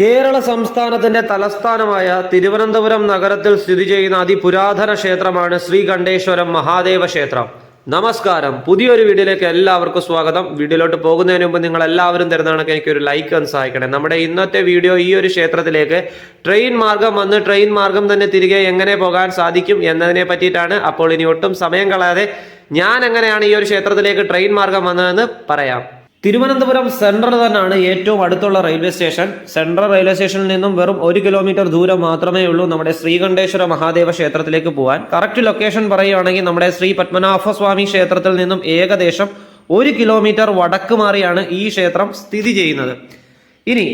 കേരള സംസ്ഥാനത്തിന്റെ തലസ്ഥാനമായ തിരുവനന്തപുരം നഗരത്തിൽ സ്ഥിതി ചെയ്യുന്ന അതിപുരാതന ക്ഷേത്രമാണ് ശ്രീകണ്ഠേശ്വരം മഹാദേവ ക്ഷേത്രം. നമസ്കാരം. പുതിയൊരു വീഡിയോയിലേക്ക് എല്ലാവർക്കും സ്വാഗതം. വീഡിയോയിലോട്ട് പോകുന്നതിന് മുമ്പ് നിങ്ങൾ എല്ലാവരും തരുന്നതാണെങ്കിൽ എനിക്ക് ഒരു ലൈക്ക് ഒന്ന് സഹായിക്കണേ. നമ്മുടെ ഇന്നത്തെ വീഡിയോ ഈ ഒരു ക്ഷേത്രത്തിലേക്ക് ട്രെയിൻ മാർഗം വന്ന് ട്രെയിൻ മാർഗം തന്നെ തിരികെ എങ്ങനെ പോകാൻ സാധിക്കും എന്നതിനെ പറ്റിയിട്ടാണ് അപ്പോൾ ഇനി ഒട്ടും സമയം കളയാതെ ഞാൻ എങ്ങനെയാണ് ഈ ഒരു ക്ഷേത്രത്തിലേക്ക് ട്രെയിൻ മാർഗം വന്നതെന്ന് പറയാം. തിരുവനന്തപുരം സെൻട്രൽ തന്നെയാണ് ഏറ്റവും അടുത്തുള്ള റെയിൽവേ സ്റ്റേഷൻ. സെൻട്രൽ റെയിൽവേ സ്റ്റേഷനിൽ നിന്നും വെറും ഒരു കിലോമീറ്റർ ദൂരം മാത്രമേ ഉള്ളൂ നമ്മുടെ ശ്രീകണ്ഠേശ്വര മഹാദേവ ക്ഷേത്രത്തിലേക്ക് പോകാൻ കറക്റ്റ് ലൊക്കേഷൻ പറയുകയാണെങ്കിൽ നമ്മുടെ ശ്രീ പത്മനാഭസ്വാമി ക്ഷേത്രത്തിൽ നിന്നും ഏകദേശം ഒരു കിലോമീറ്റർ വടക്ക് മാറിയാണ് ഈ ക്ഷേത്രം സ്ഥിതി ചെയ്യുന്നത്. ഇനി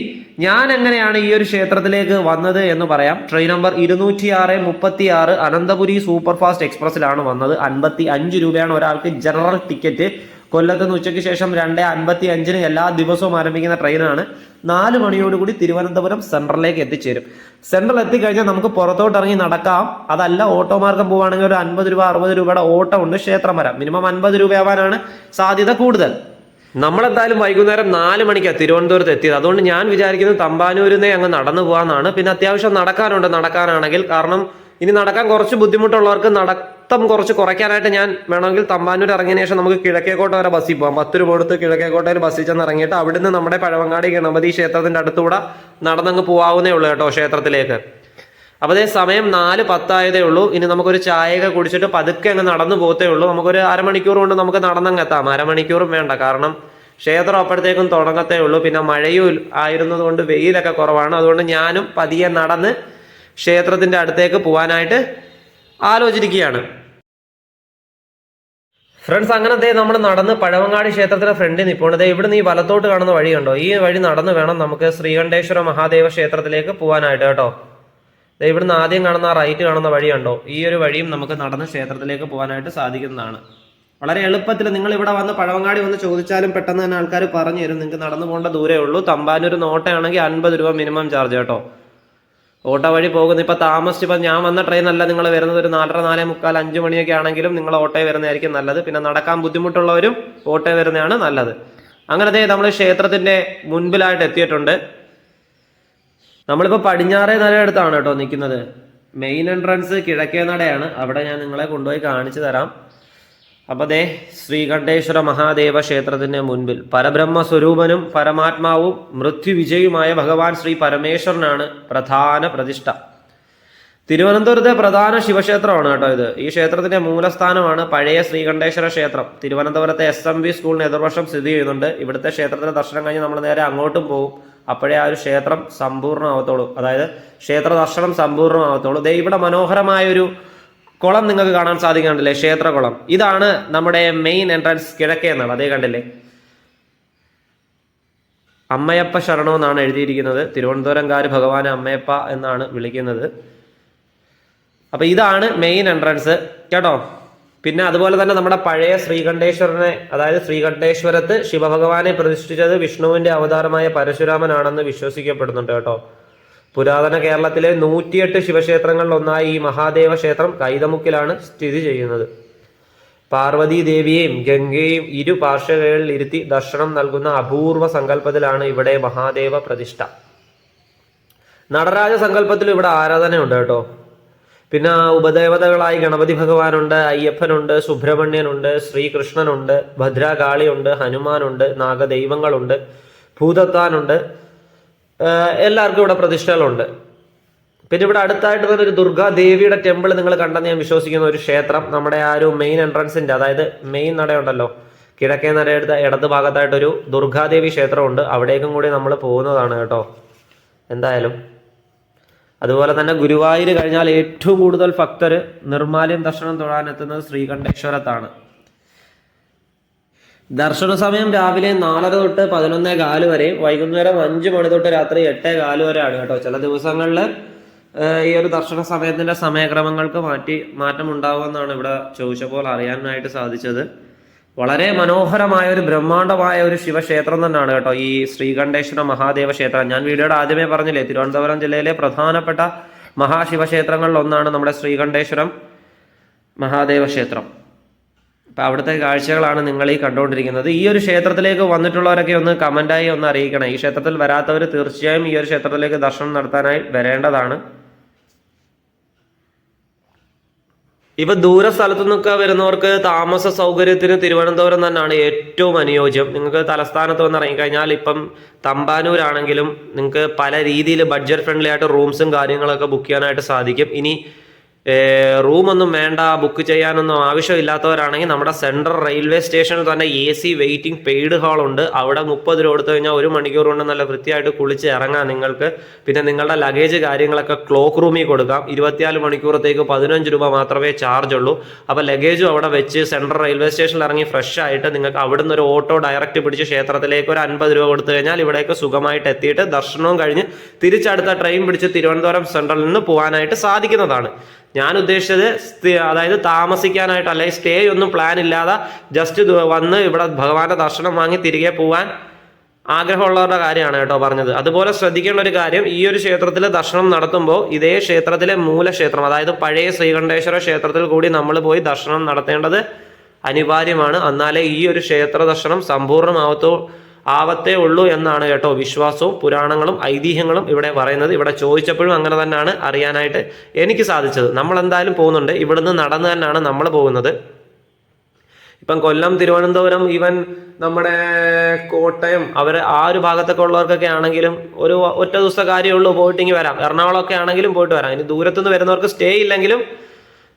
ഞാൻ എങ്ങനെയാണ് ഈ ഒരു ക്ഷേത്രത്തിലേക്ക് വന്നത് എന്ന് പറയാം. ട്രെയിൻ നമ്പർ ഇരുന്നൂറ്റി ആറ് മുപ്പത്തി ആറ് അനന്തപുരി സൂപ്പർ ഫാസ്റ്റ് എക്സ്പ്രസ്സിലാണ് വന്നത്. അൻപത്തി അഞ്ച് രൂപയാണ് ഒരാൾക്ക് ജനറൽ ടിക്കറ്റ് കൊല്ലത്ത് നിന്ന് ഉച്ചയ്ക്ക് ശേഷം രണ്ട് അൻപത്തി അഞ്ചിന് എല്ലാ ദിവസവും ആരംഭിക്കുന്ന ട്രെയിനാണ് നാല് മണിയോടുകൂടി തിരുവനന്തപുരം സെൻട്രലിലേക്ക് എത്തിച്ചേരും. സെൻട്രൽ എത്തിക്കഴിഞ്ഞാൽ നമുക്ക് പുറത്തോട്ട് ഇറങ്ങി നടക്കാം. അതല്ല ഓട്ടോ മാർഗം പോവുകയാണെങ്കിൽ ഒരു അൻപത് രൂപ അറുപത് രൂപയുടെ ഓട്ടോ ഉണ്ട് ക്ഷേത്രം വരാം മിനിമം അൻപത് രൂപയാവാനാണ് സാധ്യത കൂടുതൽ. നമ്മളെന്തായാലും വൈകുന്നേരം നാല് മണിക്കാണ് തിരുവനന്തപുരത്ത് എത്തിയത്. അതുകൊണ്ട് ഞാൻ വിചാരിക്കുന്നത് തമ്പാനൂരിനെ അങ്ങ് നടന്നു പോകാമെന്നാണ് പിന്നെ അത്യാവശ്യം നടക്കാനുണ്ട് നടക്കാനാണെങ്കിൽ. കാരണം ഇനി നടക്കാൻ കുറച്ച് ബുദ്ധിമുട്ടുള്ളവർക്ക് നടത്തം കുറച്ച് കുറയ്ക്കാനായിട്ട് ഞാൻ വേണമെങ്കിൽ തമ്പാനൂർ ഇറങ്ങിയ ശേഷം നമുക്ക് കിഴക്കേക്കോട്ട വരെ ബസ്സിൽ പോകാം പത്ത് രൂപ കൊടുത്ത് കിഴക്കേക്കോട്ടയിൽ ബസ്സിൽ ചെന്ന് ഇറങ്ങിയിട്ട് അവിടുന്ന് നമ്മുടെ പഴവങ്ങാടി ഗണപതി ക്ഷേത്രത്തിന്റെ അടുത്തുകൂടെ നടന്നങ്ങ് പോവാവുന്നേ ഉള്ളൂ കേട്ടോ ക്ഷേത്രത്തിലേക്ക്. അപ്പോൾ അതേ സമയം നാല് പത്തായതേ ഉള്ളൂ. ഇനി നമുക്കൊരു ചായയൊക്കെ കുടിച്ചിട്ട് പതുക്കെ അങ്ങ് നടന്നു പോകത്തേ ഉള്ളൂ. നമുക്കൊരു അരമണിക്കൂർ കൊണ്ട് നമുക്ക് നടന്നങ്ങ് എത്താം. അരമണിക്കൂറും വേണ്ട. കാരണം ക്ഷേത്രം അപ്പോഴത്തേക്കും തുടങ്ങത്തേ ഉള്ളൂ. പിന്നെ മഴയും ആയിരുന്നതുകൊണ്ട് വെയിലൊക്കെ കുറവാണ്. അതുകൊണ്ട് ഞാനും പതിയെ നടന്ന് ക്ഷേത്രത്തിന്റെ അടുത്തേക്ക് പോകാനായിട്ട് ആലോചിച്ചിരിക്കുകയാണ് ഫ്രണ്ട്സ് അങ്ങനത്തെ നമ്മൾ നടന്ന് പഴവങ്ങാടി ക്ഷേത്രത്തിന്റെ ഫ്രണ്ടിൽ നിൽപ്പുണ്ട് ദേ ഇവിടുന്ന് ഈ വലത്തോട്ട് കാണുന്ന വഴി കണ്ടോ? ഈ വഴി നടന്ന് വേണം നമുക്ക് ശ്രീകണ്ഠേശ്വര മഹാദേവ ക്ഷേത്രത്തിലേക്ക് പോകാനായിട്ട് കേട്ടോ. ദേ ഇവിടുന്ന് ആദ്യം കാണുന്ന റൈറ്റ് കാണുന്ന വഴി കണ്ടോ? ഈ ഒരു വഴിയും നമുക്ക് നടന്ന് ക്ഷേത്രത്തിലേക്ക് പോകാനായിട്ട് സാധിക്കുന്നതാണ്. വളരെ എളുപ്പത്തിൽ നിങ്ങൾ ഇവിടെ വന്ന് പഴവങ്ങാടി വന്ന് ചോദിച്ചാലും പെട്ടെന്ന് തന്നെ ആൾക്കാർ പറഞ്ഞു തരും. നിങ്ങൾക്ക് നടന്നു പോകേണ്ട ദൂരേ ഉള്ളൂ. തമ്പാനൂർ നോട്ടയാണെങ്കിൽ അൻപത് രൂപ മിനിമം ചാർജ് കേട്ടോ. ഓട്ടോ വഴി പോകുന്നു ഇപ്പൊ താമസിച്ച് ഞാൻ വന്ന ട്രെയിൻ അല്ല നിങ്ങൾ വരുന്നത്. ഒരു നാലര നാലേ മുക്കാൽ അഞ്ച് മണിയൊക്കെ ആണെങ്കിലും നിങ്ങൾ ഓട്ടോയിൽ വരുന്നതായിരിക്കും നല്ലത്. പിന്നെ നടക്കാൻ ബുദ്ധിമുട്ടുള്ളവരും ഓട്ടോയിൽ വരുന്നതാണ് നല്ലത്. അങ്ങനത്തെ നമ്മൾ ക്ഷേത്രത്തിന്റെ മുൻപിലായിട്ട് എത്തിയിട്ടുണ്ട്. നമ്മളിപ്പോൾ പടിഞ്ഞാറേ നടയടുത്താണ് കേട്ടോ നിൽക്കുന്നത്. മെയിൻ എൻട്രൻസ് കിഴക്കേ നടയാണ്. അവിടെ ഞാൻ നിങ്ങളെ കൊണ്ടുപോയി കാണിച്ചു തരാം. അപ്പോൾ ദേ ശ്രീകണ്ഠേശ്വര മഹാദേവ ക്ഷേത്രത്തിന് മുൻപിൽ പരബ്രഹ്മ സ്വരൂപനും പരമാത്മാവും മൃത്യുവിജയുമായ ഭഗവാൻ ശ്രീ പരമേശ്വരനാണ് പ്രധാന പ്രതിഷ്ഠ. തിരുവനന്തപുരത്തെ പ്രധാന ശിവക്ഷേത്രമാണ് കേട്ടോ ഇത്. ഈ ക്ഷേത്രത്തിന്റെ മൂലസ്ഥാനമാണ് പഴയ ശ്രീകണ്ഠേശ്വര ക്ഷേത്രം. തിരുവനന്തപുരത്തെ എസ് എം വി സ്കൂളിന് എതിർവശം സ്ഥിതി ചെയ്യുന്നുണ്ട്. ഇവിടുത്തെ ക്ഷേത്രത്തിലെ ദർശനം കഴിഞ്ഞ് നമ്മൾ നേരെ അങ്ങോട്ടും പോകും. അപ്പോഴേ ആ ഒരു ക്ഷേത്രം സമ്പൂർണമാവത്തുള്ളൂ. അതായത് ക്ഷേത്ര ദർശനം സമ്പൂർണമാവത്തുള്ളൂ. ദേ ഇവിടെ മനോഹരമായ ഒരു കുളം നിങ്ങൾക്ക് കാണാൻ സാധിക്കുന്നുണ്ടല്ലേ? ക്ഷേത്രകുളം. ഇതാണ് നമ്മുടെ മെയിൻ എൻട്രൻസ് കിഴക്കേ എന്നാണ്. അതേ കണ്ടില്ലേ? അമ്മയപ്പ ശരണോ എന്നാണ് എഴുതിയിരിക്കുന്നത്. തിരുവനന്തപുരംകാർ ഭഗവാനെ അമ്മയപ്പ എന്നാണ് വിളിക്കുന്നത്. അപ്പൊ ഇതാണ് മെയിൻ എൻട്രൻസ് കേട്ടോ? പിന്നെ അതുപോലെ തന്നെ നമ്മുടെ പഴയ ശ്രീകണ്ഠേശ്വരനെ അതായത് ശ്രീകണ്ഠേശ്വരത്ത് ശിവഭഗവാനെ പ്രതിഷ്ഠിച്ചത് വിഷ്ണുവിന്റെ അവതാരമായ പരശുരാമനാണെന്ന് വിശ്വസിക്കപ്പെടുന്നുണ്ട് കേട്ടോ. പുരാതന കേരളത്തിലെ നൂറ്റിയെട്ട് ശിവക്ഷേത്രങ്ങളിൽ ഒന്നായി ഈ മഹാദേവ ക്ഷേത്രം കൈതമുക്കിലാണ് സ്ഥിതി ചെയ്യുന്നത്. പാർവതി ദേവിയെയും ഗംഗയെയും ഇരു പാർശ്വകളിൽ ഇരുത്തി ദർശനം നൽകുന്ന അപൂർവ സങ്കല്പത്തിലാണ് ഇവിടെ മഹാദേവ പ്രതിഷ്ഠ. നടരാജ സങ്കല്പത്തിൽ ഇവിടെ ആരാധനയുണ്ട് കേട്ടോ. പിന്നെ ഉപദേവതകളായി ഗണപതി ഭഗവാനുണ്ട് അയ്യപ്പനുണ്ട് സുബ്രഹ്മണ്യനുണ്ട് ശ്രീകൃഷ്ണനുണ്ട് ഭദ്രകാളിയുണ്ട് ഹനുമാനുണ്ട് നാഗദൈവങ്ങളുണ്ട് ഭൂതത്താനുണ്ട് എല്ലാവർക്കും ഇവിടെ പ്രതിഷ്ഠകളുണ്ട്. പിന്നെ ഇവിടെ അടുത്തായിട്ട് തന്നെ ഒരു ദുർഗാ ദേവിയുടെ ടെമ്പിൾ നിങ്ങൾ കണ്ടെന്ന് ഞാൻ വിശ്വസിക്കുന്ന ഒരു ക്ഷേത്രം. നമ്മുടെ ആ ഒരു മെയിൻ എൻട്രൻസിന്റെ അതായത് മെയിൻ നടയുണ്ടല്ലോ കിഴക്കേ നടയുടെ ഇടത് ഭാഗത്തായിട്ടൊരു ദുർഗാദേവി ക്ഷേത്രമുണ്ട്. അവിടേക്കും കൂടി നമ്മൾ പോകുന്നതാണ് കേട്ടോ. എന്തായാലും. അതുപോലെ തന്നെ ഗുരുവായൂർ കഴിഞ്ഞാൽ ഏറ്റവും കൂടുതൽ ഭക്തർ നിർമാല്യം ദർശനം തൊഴാനെത്തുന്നത് ശ്രീകണ്ഠേശ്വരത്താണ്. ദർശന സമയം രാവിലെ നാലര തൊട്ട് പതിനൊന്നേ കാൽ വരെ വൈകുന്നേരം അഞ്ച് മണി തൊട്ട് രാത്രി എട്ടേ കാൽ വരെയാണ് കേട്ടോ. ചില ദിവസങ്ങളിൽ ഈ ഒരു ദർശന സമയത്തിന്റെ സമയക്രമങ്ങൾക്ക് മാറ്റി മാറ്റം ഉണ്ടാവുമെന്നാണ് ഇവിടെ ചോദിച്ചപ്പോൾ അറിയാനായിട്ട് സാധിച്ചത്. വളരെ മനോഹരമായ ഒരു ബ്രഹ്മാണ്ഡമായ ഒരു ശിവക്ഷേത്രം തന്നെയാണ് കേട്ടോ ഈ ശ്രീകണ്ഠേശ്വര മഹാദേവ ക്ഷേത്രം. ഞാൻ വീഡിയോയുടെ ആദ്യമേ പറഞ്ഞില്ലേ തിരുവനന്തപുരം ജില്ലയിലെ പ്രധാനപ്പെട്ട മഹാശിവക്ഷേത്രങ്ങളിൽ ഒന്നാണ് നമ്മുടെ ശ്രീകണ്ഠേശ്വരം മഹാദേവ ക്ഷേത്രം. അപ്പം അവിടുത്തെ കാഴ്ചകളാണ് നിങ്ങൾ ഈ കണ്ടുകൊണ്ടിരിക്കുന്നത് ഈ ഒരു ക്ഷേത്രത്തിലേക്ക് വന്നിട്ടുള്ളവരൊക്കെ ഒന്ന് കമന്റായി ഒന്ന് അറിയിക്കണം. ഈ ക്ഷേത്രത്തിൽ വരാത്തവർ തീർച്ചയായും ഈ ഒരു ക്ഷേത്രത്തിലേക്ക് ദർശനം നടത്താനായി വരേണ്ടതാണ്. ഇപ്പൊ ദൂര സ്ഥലത്തു നിന്നൊക്കെ വരുന്നവർക്ക് താമസ സൗകര്യത്തിന് തിരുവനന്തപുരം തന്നെയാണ് ഏറ്റവും അനുയോജ്യം. നിങ്ങൾക്ക് തലസ്ഥാനത്ത് വന്ന് ഇറങ്ങിക്കഴിഞ്ഞാൽ ഇപ്പം തമ്പാനൂരാണെങ്കിലും നിങ്ങൾക്ക് പല രീതിയിൽ ബഡ്ജറ്റ് ഫ്രണ്ട്ലി ആയിട്ട് റൂംസും കാര്യങ്ങളൊക്കെ ബുക്ക് ചെയ്യാനായിട്ട് സാധിക്കും. ഇനി റൂമൊന്നും വേണ്ട ബുക്ക് ചെയ്യാനൊന്നും ആവശ്യമില്ലാത്തവരാണെങ്കിൽ നമ്മുടെ സെൻട്രൽ റെയിൽവേ സ്റ്റേഷനിൽ തന്നെ A C waiting paid hall ഉണ്ട്. അവിടെ മുപ്പത് രൂപ കൊടുത്തു കഴിഞ്ഞാൽ ഒരു മണിക്കൂർ കൊണ്ട് നല്ല വൃത്തിയായിട്ട് കുളിച്ച് ഇറങ്ങാം നിങ്ങൾക്ക്. പിന്നെ നിങ്ങളുടെ ലഗേജ് കാര്യങ്ങളൊക്കെ ക്ലോക്ക് റൂമിൽ കൊടുക്കാം. ഇരുപത്തിനാല് മണിക്കൂറത്തേക്ക് പതിനഞ്ച് രൂപ മാത്രമേ ചാർജ് ഉള്ളൂ. അപ്പോൾ ലഗേജും അവിടെ വെച്ച് സെൻട്രൽ റെയിൽവേ സ്റ്റേഷനിൽ ഇറങ്ങി ഫ്രഷ് ആയിട്ട് നിങ്ങൾക്ക് അവിടുന്ന് ഒരു ഓട്ടോ ഡയറക്റ്റ് പിടിച്ച് ക്ഷേത്രത്തിലേക്ക് ഒരു അൻപത് രൂപ കൊടുത്തു കഴിഞ്ഞാൽ ഇവിടേക്ക് സുഖമായിട്ട് എത്തിയിട്ട് ദർശനവും കഴിഞ്ഞ് തിരിച്ചടുത്ത ട്രെയിൻ പിടിച്ച് തിരുവനന്തപുരം സെൻട്രലിൽ നിന്ന് പോകാനായിട്ട് സാധിക്കുന്നതാണ്. ഞാൻ ഉദ്ദേശിച്ചത് അതായത് താമസിക്കാനായിട്ട് അല്ലെങ്കിൽ സ്റ്റേ ഒന്നും പ്ലാൻ ഇല്ലാതെ ജസ്റ്റ് വന്ന് ഇവിടെ ഭഗവാന്റെ ദർശനം വാങ്ങി തിരികെ പോവാൻ ആഗ്രഹമുള്ളവരുടെ കാര്യമാണ് കേട്ടോ പറഞ്ഞത്. അതുപോലെ ശ്രദ്ധിക്കേണ്ട ഒരു കാര്യം ഈ ഒരു ക്ഷേത്രത്തിൽ ദർശനം നടത്തുമ്പോൾ ഇതേ ക്ഷേത്രത്തിലെ മൂലക്ഷേത്രം അതായത് പഴയ ശ്രീകണ്ഠേശ്വര ക്ഷേത്രത്തിൽ കൂടി നമ്മൾ പോയി ദർശനം നടത്തേണ്ടത് അനിവാര്യമാണ്. എന്നാലേ ഈ ഒരു ക്ഷേത്ര ദർശനം സമ്പൂർണമാവത്തോ ആവത്തേ ഉള്ളൂ എന്നാണ് കേട്ടോ വിശ്വാസവും പുരാണങ്ങളും ഐതിഹ്യങ്ങളും ഇവിടെ പറയുന്നത്. ഇവിടെ ചോദിച്ചപ്പോഴും അങ്ങനെ തന്നെയാണ് അറിയാനായിട്ട് എനിക്ക് സാധിച്ചത്. നമ്മൾ എന്തായാലും പോകുന്നുണ്ട്. ഇവിടുന്ന് നടന്ന് തന്നെയാണ് നമ്മൾ പോകുന്നത്. ഇപ്പം കൊല്ലം തിരുവനന്തപുരം ഈവൻ നമ്മുടെ കോട്ടയം അവർ ആ ഒരു ഭാഗത്തൊക്കെ ഉള്ളവർക്കൊക്കെ ആണെങ്കിലും ഒരു ഒറ്റ ദിവസത്തെ കാര്യമുള്ളൂ പോയിട്ടിങ്ങി വരാം. എറണാകുളമൊക്കെ ആണെങ്കിലും പോയിട്ട് വരാം. ഇനി ദൂരത്തുനിന്ന് വരുന്നവർക്ക് സ്റ്റേ ഇല്ലെങ്കിലും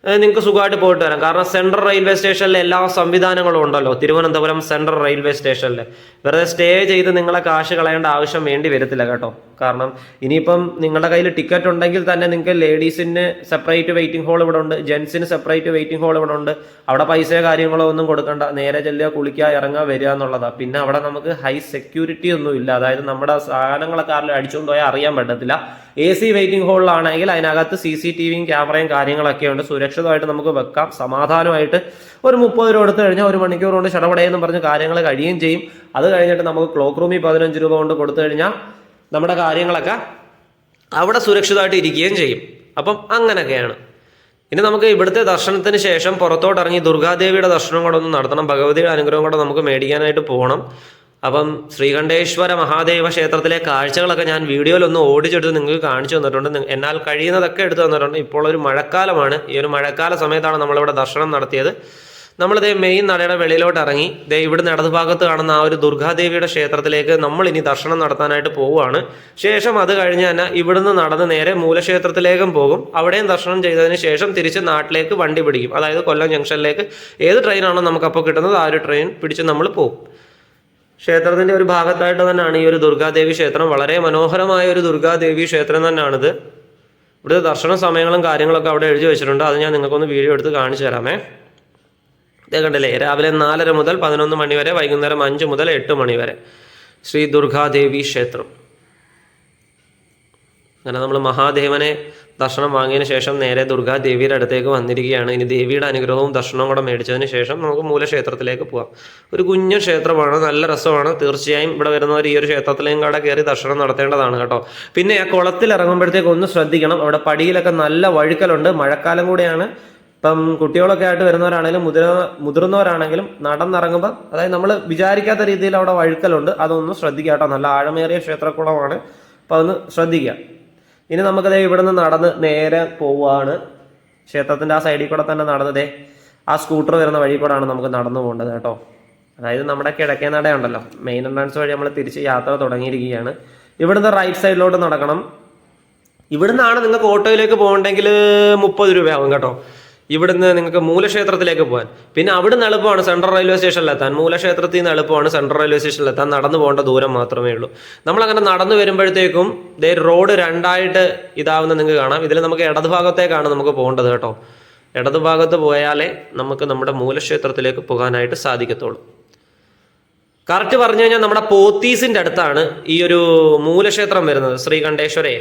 നിങ്ങൾക്ക് സുഖമായിട്ട് പോയിട്ട് വരാം. കാരണം സെൻട്രൽ റെയിൽവേ സ്റ്റേഷനിൽ എല്ലാ സംവിധാനങ്ങളും ഉണ്ടല്ലോ. തിരുവനന്തപുരം സെൻട്രൽ റെയിൽവേ സ്റ്റേഷനിൽ വെറുതെ സ്റ്റേ ചെയ്ത് നിങ്ങളെ കാശ് കളയേണ്ട ആവശ്യം വേണ്ടി വരത്തില്ല കേട്ടോ. കാരണം ഇനിയിപ്പം നിങ്ങളുടെ കയ്യിൽ ടിക്കറ്റ് ഉണ്ടെങ്കിൽ തന്നെ നിങ്ങൾക്ക് ലേഡീസിന് സെപ്പറേറ്റ് വെയിറ്റിംഗ് ഹോൾ ഇവിടെ ഉണ്ട്. ജെൻസിന് സെപ്പറേറ്റ് വെയിറ്റിംഗ് ഹോൾ ഇവിടെ ഉണ്ട്. അവിടെ പൈസയോ കാര്യങ്ങളോ ഒന്നും കൊടുക്കണ്ട. നേരെ ചെല്ലുക കുളിക്കുക ഇറങ്ങുക വരിക എന്നുള്ളതാണ് പിന്നെ അവിടെ നമുക്ക് ഹൈ സെക്യൂരിറ്റി ഒന്നും ഇല്ല. അതായത് നമ്മുടെ സാധനങ്ങളൊക്കെ ആരെങ്കിലും അടിച്ചുകൊണ്ട് പോയാൽ അറിയാൻ പറ്റത്തില്ല. എ സി വെയിറ്റിംഗ് ഹോളിലാണെങ്കിൽ അതിനകത്ത് സി സി ടി വിയും ക്യാമറയും കാര്യങ്ങളൊക്കെ ഉണ്ട്. സുരക്ഷിതമായിട്ട് നമുക്ക് വെക്കാം. സമാധാനമായിട്ട് ഒരു മുപ്പത് രൂപ എടുത്തു കഴിഞ്ഞാൽ ഒരു മണിക്കൂർ കൊണ്ട് ചടപടയെന്ന് പറഞ്ഞ് കാര്യങ്ങൾ കഴിയുകയും ചെയ്യും. അത് കഴിഞ്ഞിട്ട് നമുക്ക് ക്ലോക്ക് റൂമിൽ പതിനഞ്ച് രൂപ കൊണ്ട് കൊടുത്തു കഴിഞ്ഞാൽ നമ്മുടെ കാര്യങ്ങളൊക്കെ അവിടെ സുരക്ഷിതമായിട്ട് ഇരിക്കുകയും ചെയ്യും. അപ്പം അങ്ങനെയൊക്കെയാണ്. ഇനി നമുക്ക് ഇവിടുത്തെ ദർശനത്തിന് ശേഷം പുറത്തോട്ടിറങ്ങി ദുർഗാദേവിയുടെ ദർശനം കൂടെ ഒന്ന് നടത്തണം. ഭഗവതിയുടെ അനുഗ്രഹം കൂടെ നമുക്ക് മേടിക്കാനായിട്ട് പോകണം. അപ്പം ശ്രീകണ്ഠേശ്വര മഹാദേവ ക്ഷേത്രത്തിലെ കാഴ്ചകളൊക്കെ ഞാൻ വീഡിയോയിലൊന്ന് ഓടിച്ചെടുത്ത് നിങ്ങൾക്ക് കാണിച്ചു തന്നിട്ടുണ്ട്. എന്നാൽ കഴിയുന്നതൊക്കെ എടുത്തു തന്നിട്ടുണ്ട്. ഇപ്പോൾ ഒരു മഴക്കാലമാണ്. ഈ ഒരു മഴക്കാല സമയത്താണ് നമ്മളിവിടെ ദർശനം നടത്തിയത്. നമ്മളിതേ മെയിൻ നടയുടെ വെളിയിലോട്ട് ഇറങ്ങി. ദേ ഇവിടുന്ന് ഇടതുഭാഗത്ത് കാണുന്ന ആ ഒരു ദുർഗാദേവിയുടെ ക്ഷേത്രത്തിലേക്ക് നമ്മൾ ഇനി ദർശനം നടത്താനായിട്ട് പോവുകയാണ്. ശേഷം അത് കഴിഞ്ഞ് തന്നെ ഇവിടുന്ന് നടന്ന് നേരെ മൂലക്ഷേത്രത്തിലേക്കും പോകും. അവിടെയും ദർശനം ചെയ്തതിന് ശേഷം തിരിച്ച് നാട്ടിലേക്ക് വണ്ടി പിടിക്കും. അതായത് കൊല്ലം ജംഗ്ഷനിലേക്ക് ഏത് ട്രെയിനാണോ നമുക്കപ്പോൾ കിട്ടുന്നത് ആ ഒരു ട്രെയിൻ പിടിച്ച് നമ്മൾ പോകും. ക്ഷേത്രത്തിന്റെ ഒരു ഭാഗത്തായിട്ട് തന്നെയാണ് ഈ ഒരു ദുർഗാദേവി ക്ഷേത്രം. വളരെ മനോഹരമായ ഒരു ദുർഗാദേവി ക്ഷേത്രം തന്നെയാണിത്. ഇവിടുത്തെ ദർശന സമയങ്ങളും കാര്യങ്ങളൊക്കെ അവിടെ എഴുതി വെച്ചിട്ടുണ്ട്. അത് ഞാൻ നിങ്ങൾക്കൊന്ന് വീഡിയോ എടുത്ത് കാണിച്ചു തരാമേ. ഇതേ രാവിലെ നാലര മുതൽ പതിനൊന്ന് മണി വരെ വൈകുന്നേരം അഞ്ച് മുതൽ എട്ട് മണി വരെ ശ്രീ ദുർഗാദേവി ക്ഷേത്രം. അങ്ങനെ നമ്മൾ മഹാദേവനെ ദർശനം വാങ്ങിയതിന് ശേഷം നേരെ ദുർഗാദേവിയുടെ അടുത്തേക്ക് വന്നിരിക്കുകയാണ്. ഇനി ദേവിയുടെ അനുഗ്രഹവും ദർശനവും കൂടെ മേടിച്ചതിന് ശേഷം നമുക്ക് മൂലക്ഷേത്രത്തിലേക്ക് പോകാം ഒരു കുഞ്ഞു ക്ഷേത്രമാണ് നല്ല രസമാണ്. തീർച്ചയായും ഇവിടെ വരുന്നവർ ഈ ഒരു ക്ഷേത്രത്തിലേയും കൂടെ കയറി ദർശനം നടത്തേണ്ടതാണ് കേട്ടോ. പിന്നെ ആ കുളത്തിൽ ഇറങ്ങുമ്പോഴത്തേക്ക് ഒന്ന് ശ്രദ്ധിക്കണം. അവിടെ പടിയിലൊക്കെ നല്ല വഴുക്കലുണ്ട്. മഴക്കാലം കൂടെയാണ്. ഇപ്പം കുട്ടികളൊക്കെ ആയിട്ട് വരുന്നവരാണെങ്കിലും മുതിർ മുതിർന്നവരാണെങ്കിലും നടന്നിറങ്ങുമ്പോൾ അതായത് നമ്മൾ വിചാരിക്കാത്ത രീതിയിൽ അവിടെ വഴുക്കലുണ്ട്. അതൊന്ന് ശ്രദ്ധിക്കുക കേട്ടോ. നല്ല ആഴമേറിയ ക്ഷേത്രക്കുളമാണ്. അപ്പം അതൊന്ന് ശ്രദ്ധിക്കുക. ഇനി നമുക്കതേ ഇവിടെ നിന്ന് നടന്ന് നേരെ പോവുകയാണ്. ക്ഷേത്രത്തിന്റെ ആ സൈഡിൽ കൂടെ തന്നെ നടന്നതേ ആ സ്കൂട്ടർ വരുന്ന വഴി കൂടെയാണ് നമുക്ക് നടന്നു പോകേണ്ടത് കേട്ടോ. അതായത് നമ്മുടെ കിഴക്കേ നടയുണ്ടല്ലോ. മെയിൻ എൻട്രൻസ് വഴി നമ്മൾ തിരിച്ച് യാത്ര തുടങ്ങിയിരിക്കുകയാണ്. ഇവിടുന്ന് റൈറ്റ് സൈഡിലോട്ട് നടക്കണം. ഇവിടുന്നാണ് നിങ്ങൾക്ക് ഓട്ടോയിലേക്ക് പോകണ്ടെങ്കിൽ മുപ്പത് രൂപയാവും കേട്ടോ. ഇവിടുന്ന് നിങ്ങൾക്ക് മൂലക്ഷേത്രത്തിലേക്ക് പോകാൻ. പിന്നെ അവിടുന്ന് എളുപ്പമാണ് സെൻട്രൽ റെയിൽവേ സ്റ്റേഷനിലെത്താൻ മൂലക്ഷേത്രത്തിൽ നിന്ന് എളുപ്പമാണ് സെൻട്രൽ റെയിൽവേ സ്റ്റേഷനിലെത്താൻ നടന്നു പോകേണ്ട ദൂരം മാത്രമേ ഉള്ളൂ. നമ്മളങ്ങനെ നടന്നു വരുമ്പോഴത്തേക്കും ദേ റോഡ് രണ്ടായിട്ട് ഇതാവുന്ന നിങ്ങൾക്ക് കാണാം. ഇതിൽ നമുക്ക് ഇടതുഭാഗത്തേക്കാണ് നമുക്ക് പോകേണ്ടത് കേട്ടോ. ഇടതുഭാഗത്ത് പോയാലേ നമുക്ക് നമ്മുടെ മൂലക്ഷേത്രത്തിലേക്ക് പോകാനായിട്ട് സാധിക്കത്തുള്ളൂ. കറക്റ്റ് പറഞ്ഞു കഴിഞ്ഞാൽ നമ്മുടെ പോത്തീസിന്റെ അടുത്താണ് ഈ ഒരു മൂലക്ഷേത്രം വരുന്നത്. ശ്രീകണ്ഠേശ്വരേ.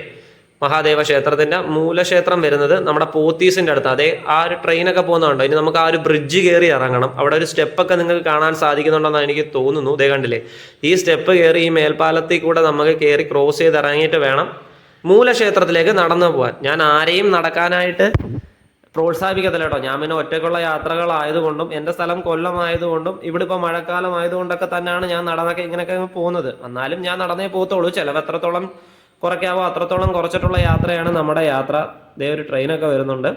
മഹാദേവ ക്ഷേത്രത്തിന്റെ മൂലക്ഷേത്രം വരുന്നത് നമ്മുടെ പോത്തീസിന്റെ അടുത്ത്. അതേ ആ ഒരു ട്രെയിനൊക്കെ പോകുന്നുണ്ടോ ഇനി നമുക്ക് ആ ഒരു ബ്രിഡ്ജ് കയറി ഇറങ്ങണം. അവിടെ ഒരു സ്റ്റെപ്പൊക്കെ നിങ്ങൾക്ക് കാണാൻ സാധിക്കുന്നുണ്ടെന്ന് എനിക്ക് തോന്നുന്നു. ദേ കണ്ടില്ലേ? ഈ സ്റ്റെപ്പ് കയറി ഈ മേൽപ്പാലത്തിൽ കൂടെ നമുക്ക് കയറി ക്രോസ് ചെയ്ത് ഇറങ്ങിയിട്ട് വേണം മൂലക്ഷേത്രത്തിലേക്ക് നടന്നു പോകാൻ ഞാൻ ആരെയും നടക്കാനായിട്ട് പ്രോത്സാഹിപ്പിക്കത്തില്ല കേട്ടോ. ഞാൻ പിന്നെ ഒറ്റയ്ക്കുള്ള യാത്രകളായതുകൊണ്ടും എന്റെ സ്ഥലം കൊല്ലമായതുകൊണ്ടും ഇവിടെ ഇപ്പോൾ മഴക്കാലം ആയതുകൊണ്ടൊക്കെ തന്നെയാണ് ഞാൻ നടന്നൊക്കെ ഇങ്ങനെയൊക്കെ പോകുന്നത്. എന്നാലും ഞാൻ നടന്നേ പോകത്തുള്ളൂ. ചിലവ് എത്രത്തോളം കുറയ്ക്കാവോ? അത്രത്തോളം കുറച്ചിട്ടുള്ള യാത്രയാണ് നമ്മുടെ യാത്ര. ദേ ഒരു ട്രെയിനൊക്കെ വരുന്നുണ്ട്.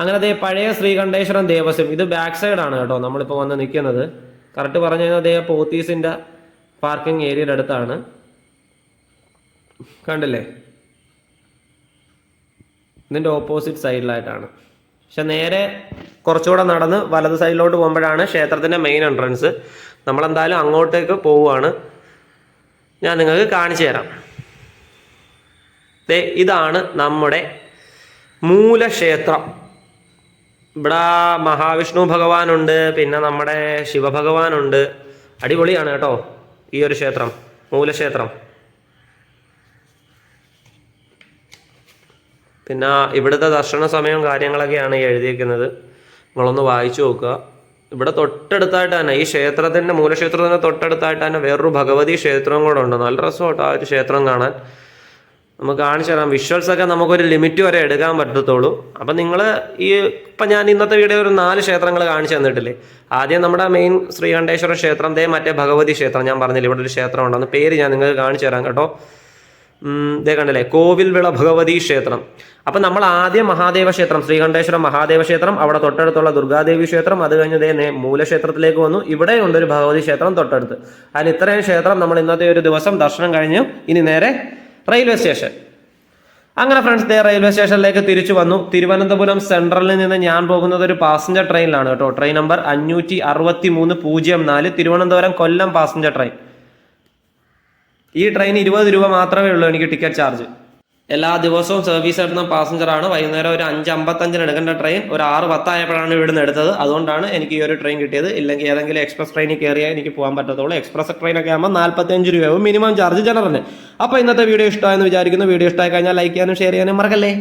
അങ്ങനെ ദേ പഴയ ശ്രീകണ്ഠേശ്വരം ദേവസ്വം. ഇത് ബാക്ക് സൈഡ് ആണ് കേട്ടോ നമ്മളിപ്പോൾ വന്ന് നിൽക്കുന്നത്. കറക്റ്റ് പറഞ്ഞു കഴിഞ്ഞാൽ ദേ പോത്തീസിന്റെ പാർക്കിംഗ് ഏരിയയുടെ അടുത്താണ്. കണ്ടില്ലേ? ഇതിന്റെ ഓപ്പോസിറ്റ് സൈഡിലായിട്ടാണ് പക്ഷെ നേരെ കുറച്ചുകൂടെ നടന്ന് വലത് സൈഡിലോട്ട് പോകുമ്പോഴാണ് ക്ഷേത്രത്തിന്റെ മെയിൻ എൻട്രൻസ് നമ്മളെന്തായാലും അങ്ങോട്ടേക്ക് പോവുകയാണ്. ഞാൻ നിങ്ങൾക്ക് കാണിച്ചു തരാം. ഇതാണ് നമ്മുടെ മൂലക്ഷേത്രം. ഇവിടെ മഹാവിഷ്ണു ഭഗവാനുണ്ട് പിന്നെ നമ്മുടെ ശിവഭഗവാനുണ്ട്. അടിപൊളിയാണ് കേട്ടോ ഈ ഒരു ക്ഷേത്രം മൂലക്ഷേത്രം. പിന്നെ ഇവിടുത്തെ ദർശന സമയവും കാര്യങ്ങളൊക്കെയാണ് എഴുതിയിരിക്കുന്നത്. നിങ്ങളൊന്ന് വായിച്ചു നോക്കുക. ഇവിടെ തൊട്ടടുത്തായിട്ട് തന്നെ ഈ ക്ഷേത്രത്തിന്റെ മൂലക്ഷേത്രത്തിന്റെ തൊട്ടടുത്തായിട്ട് തന്നെ വേറൊരു ഭഗവതി ക്ഷേത്രവും കൂടെ ഉണ്ട്. നല്ല രസമായിട്ട് ആ ഒരു ക്ഷേത്രം കാണാൻ. നമുക്ക് കാണിച്ചു തരാം. വിഷ്വൽസൊക്കെ നമുക്കൊരു ലിമിറ്റ് വരെ എടുക്കാൻ പറ്റത്തുള്ളൂ. അപ്പം നിങ്ങൾ ഈ ഇപ്പം ഞാൻ ഇന്നത്തെ വീഡിയോ ഒരു നാല് ക്ഷേത്രങ്ങൾ കാണിച്ചു തന്നിട്ടില്ലേ? ആദ്യം നമ്മുടെ മെയിൻ ശ്രീകണ്ഠേശ്വര ക്ഷേത്രം ദേ മറ്റേ ഭഗവതി ക്ഷേത്രം ഞാൻ പറഞ്ഞില്ല ഇവിടെ ഒരു ക്ഷേത്രം ഉണ്ടെന്ന് പേര് ഞാൻ നിങ്ങൾക്ക് കാണിച്ചു തരാം കേട്ടോ. ഇതേ കണ്ടില്ലേ? കോവിൽവിള ഭഗവതി ക്ഷേത്രം. അപ്പം നമ്മൾ ആദ്യം മഹാദേവ ക്ഷേത്രം ശ്രീകണ്ഠേശ്വരം മഹാദേവ ക്ഷേത്രം അവിടെ തൊട്ടടുത്തുള്ള ദുർഗാദേവി ക്ഷേത്രം അത് കഴിഞ്ഞ് നേ- മൂലക്ഷേത്രത്തിലേക്ക് വന്നു. ഇവിടെ ഉണ്ടൊരു ഭഗവതി ക്ഷേത്രം തൊട്ടടുത്ത്. അതിന് ഇത്രയും ക്ഷേത്രം നമ്മൾ ഇന്നത്തെ ഒരു ദിവസം ദർശനം കഴിഞ്ഞു ഇനി നേരെ റെയിൽവേ സ്റ്റേഷൻ. അങ്ങനെ ഫ്രണ്ട്സ് ദേ റെയിൽവേ സ്റ്റേഷനിലേക്ക് തിരിച്ചു വന്നു. തിരുവനന്തപുരം സെൻട്രലിൽ നിന്ന് ഞാൻ പോകുന്നത് ഒരു പാസഞ്ചർ ട്രെയിനിലാണ് കേട്ടോ. ട്രെയിൻ നമ്പർ അഞ്ഞൂറ്റി അറുപത്തി മൂന്ന് പൂജ്യം നാല് തിരുവനന്തപുരം കൊല്ലം പാസഞ്ചർ ട്രെയിൻ ഈ ട്രെയിൻ ഇരുപത് രൂപ മാത്രമേ ഉള്ളൂ എനിക്ക് ടിക്കറ്റ് ചാർജ് എല്ലാ ദിവസവും സർവീസ് എടുക്കുന്ന പാസഞ്ചറാണ് വൈകുന്നേരം ഒരു അഞ്ച് അമ്പത്തഞ്ചിന് എടുക്കേണ്ട ട്രെയിൻ ഒരു ആറ് പത്തായപ്പോഴാണ് ഇവിടുന്ന് എടുത്തത്. അതുകൊണ്ടാണ് എനിക്ക് ഈ ഒരു ട്രെയിൻ കിട്ടിയത്. ഇല്ലെങ്കിൽ ഏതെങ്കിലും എക്സ്പ്രസ് ട്രെയിനിൽ കയറിയാൽ എനിക്ക് പോകാൻ പറ്റത്തുള്ളൂ. എക്സ്പ്രസ് ട്രെയിനൊക്കെ ആകുമ്പോൾ നാൽപ്പത്തഞ്ച് രൂപയാവും. മിനിമം ചാർജ് ജനറലിന് അപ്പോൾ ഇന്നത്തെ വീഡിയോ ഇഷ്ടമായെന്ന് വിചാരിക്കുന്നു. വീഡിയോ ഇഷ്ടമായി കഴിഞ്ഞാൽ ലൈക്ക് ചെയ്യാനും ഷെയർ ചെയ്യാനും മറക്കല്ലേ?